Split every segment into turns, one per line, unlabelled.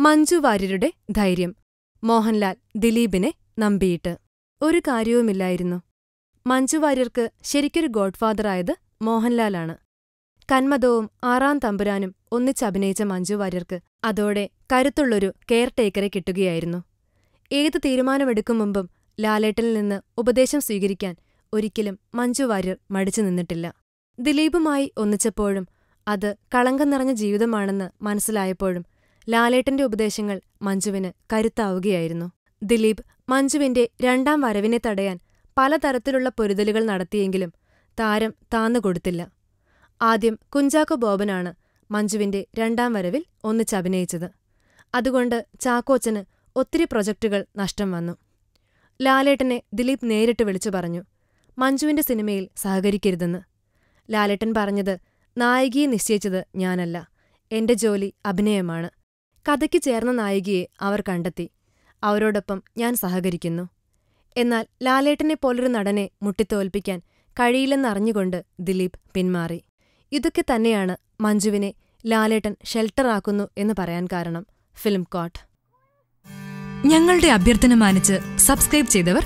മഞ്ജു വാര്യരുടെ ധൈര്യം. മോഹൻലാൽ ദിലീപിനെ നമ്പിയിട്ട്. ഒരു കാര്യവുമില്ലായിരുന്നു. മഞ്ജു വാര്യർക്ക് ശരിക്കൊരു ഗോഡ്ഫാദറായത് മോഹൻലാലാണ്. കന്മദവും ആറാം തമ്പുരാനും ഒന്നിച്ചഭിനയിച്ച മഞ്ജു വാര്യർക്ക് അതോടെ കരുത്തുള്ളൊരു കെയർ ടേക്കറെ കിട്ടുകയായിരുന്നു. ഏത് തീരുമാനമെടുക്കും മുമ്പും ലാലേട്ടനിൽ നിന്ന് ഉപദേശം സ്വീകരിക്കാൻ ഒരിക്കലും മഞ്ജു വാര്യർ മടിച്ചു നിന്നിട്ടില്ല. ദിലീപുമായി ഒന്നിച്ചപ്പോഴും അത് കളങ്കം നിറഞ്ഞ ജീവിതമാണെന്ന് മനസ്സിലായപ്പോഴും ലാലേട്ടന്റെ ഉപദേശങ്ങൾ മഞ്ജുവിന് കരുത്താവുകയായിരുന്നു. ദിലീപ് മഞ്ജുവിന്റെ രണ്ടാം വരവിനെ തടയാൻ പലതരത്തിലുള്ള പൊരുതലുകൾ നടത്തിയെങ്കിലും താരം താന്നുകൊടുത്തില്ല ആദ്യം കുഞ്ചാക്കോ ബോബനാണ് മഞ്ജുവിന്റെ രണ്ടാം വരവിൽ ഒന്നിച്ചഭിനയിച്ചത് അതുകൊണ്ട് ചാക്കോച്ചന് ഒത്തിരി പ്രൊജക്ടുകൾ നഷ്ടം വന്നു. ലാലേട്ടനെ ദിലീപ് നേരിട്ട് വിളിച്ചു പറഞ്ഞു മഞ്ജുവിന്റെ സിനിമയിൽ സഹകരിക്കരുതെന്ന്. ലാലേട്ടൻ പറഞ്ഞത് നായികയെ നിശ്ചയിച്ചത് ഞാനല്ല. എന്റെ ജോലി അഭിനയമാണ്. കഥയ്ക്ക് ചേർന്ന നായികയെ അവർ കണ്ടെത്തി. അവരോടൊപ്പം ഞാൻ സഹകരിക്കുന്നു. എന്നാൽ ലാലേട്ടനെ പോലൊരു നടനെ മുട്ടിത്തോൽപ്പിക്കാൻ കഴിയില്ലെന്നറിഞ്ഞുകൊണ്ട് ദിലീപ് പിന്മാറി. ഇതൊക്കെ തന്നെയാണ് മഞ്ജുവിനെ ലാലേട്ടൻ ഷെൽട്ടറാക്കുന്നു എന്ന് പറയാൻ കാരണം ഫിലിം കോട്ട്.
ഞങ്ങളുടെ അഭ്യർത്ഥന മാനിച്ച് സബ്സ്ക്രൈബ് ചെയ്തവർ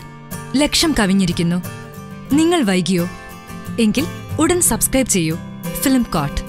ലക്ഷം കവിഞ്ഞിരിക്കുന്നു. നിങ്ങൾ വൈകിയോ? എങ്കിൽ ഉടൻ സബ്സ്ക്രൈബ് ചെയ്യൂ. Film coat